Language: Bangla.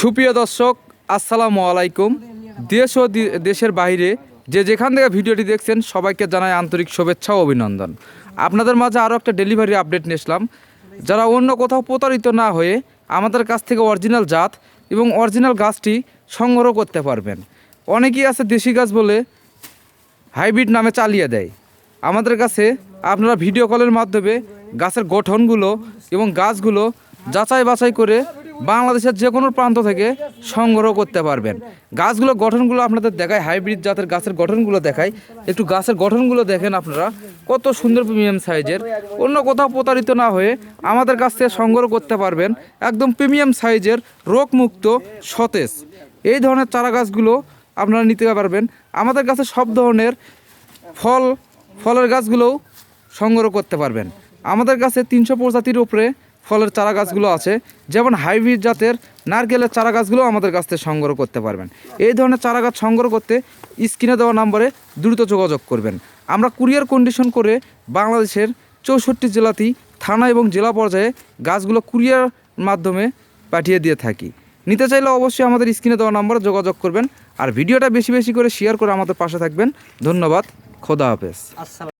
সুপ্রিয় দর্শক, আসসালামু আলাইকুম। দেশ ও দেশের বাইরে যে যেখান থেকে ভিডিওটি দেখছেন, সবাইকে জানাই আন্তরিক শুভেচ্ছা ও অভিনন্দন। আপনাদের মাঝে আরও একটা ডেলিভারি আপডেট নিয়ে যারা অন্য কোথাও প্রতারিত না হয়ে আমাদের কাছ থেকে অরিজিনাল জাত এবং অরিজিনাল গাছটি সংগ্রহ করতে পারবেন। অনেকেই আছে দেশি গাছ বলে হাইব্রিড নামে চালিয়ে দেয়। আমাদের কাছে আপনারা ভিডিও কলের মাধ্যমে গাছের গঠনগুলো এবং গাছগুলো যাচাই বাছাই করে বাংলাদেশের যে কোনো প্রান্ত থেকে সংগ্রহ করতে পারবেন। গাছগুলো গঠনগুলো আপনাদের দেখায় হাইব্রিড জাতের গাছের গঠনগুলো দেখায় একটু গাছের গঠনগুলো দেখেন আপনারা, কত সুন্দর প্রিমিয়াম সাইজের। অন্য কোথাও প্রতারিত না হয়ে আমাদের কাছ থেকে সংগ্রহ করতে পারবেন। একদম প্রিমিয়াম সাইজের রোগমুক্ত সতেজ। এই ধরনের চারা গাছগুলো আপনারা নিতে পারবেন। আমাদের কাছে সব ধরনের ফল, ফলের গাছগুলোও সংগ্রহ করতে পারবেন। আমাদের কাছে তিনশো প্রজাতির উপরে ফলের চারা গাছগুলো আছে। যেমন হাইব্রিড জাতের নারকেলের চারা গাছগুলো আমাদের কাছ থেকে সংগ্রহ করতে পারবেন। এই ধরনের চারা গাছ সংগ্রহ করতে স্ক্রিনে দেওয়া নম্বরে দ্রুত যোগাযোগ করবেন। আমরা কুরিয়ার কন্ডিশন করে বাংলাদেশের চৌষট্টি জেলাতেই থানা এবং জেলা পর্যায়ে গাছগুলো কুরিয়ার মাধ্যমে পাঠিয়ে দিয়ে থাকি। নিতে চাইলে অবশ্যই আমাদের স্ক্রিনে দেওয়া নম্বরে যোগাযোগ করবেন। আর ভিডিওটা বেশি বেশি করে শেয়ার করে আমাদের পাশে থাকবেন। ধন্যবাদ। খোদা হাফেজ।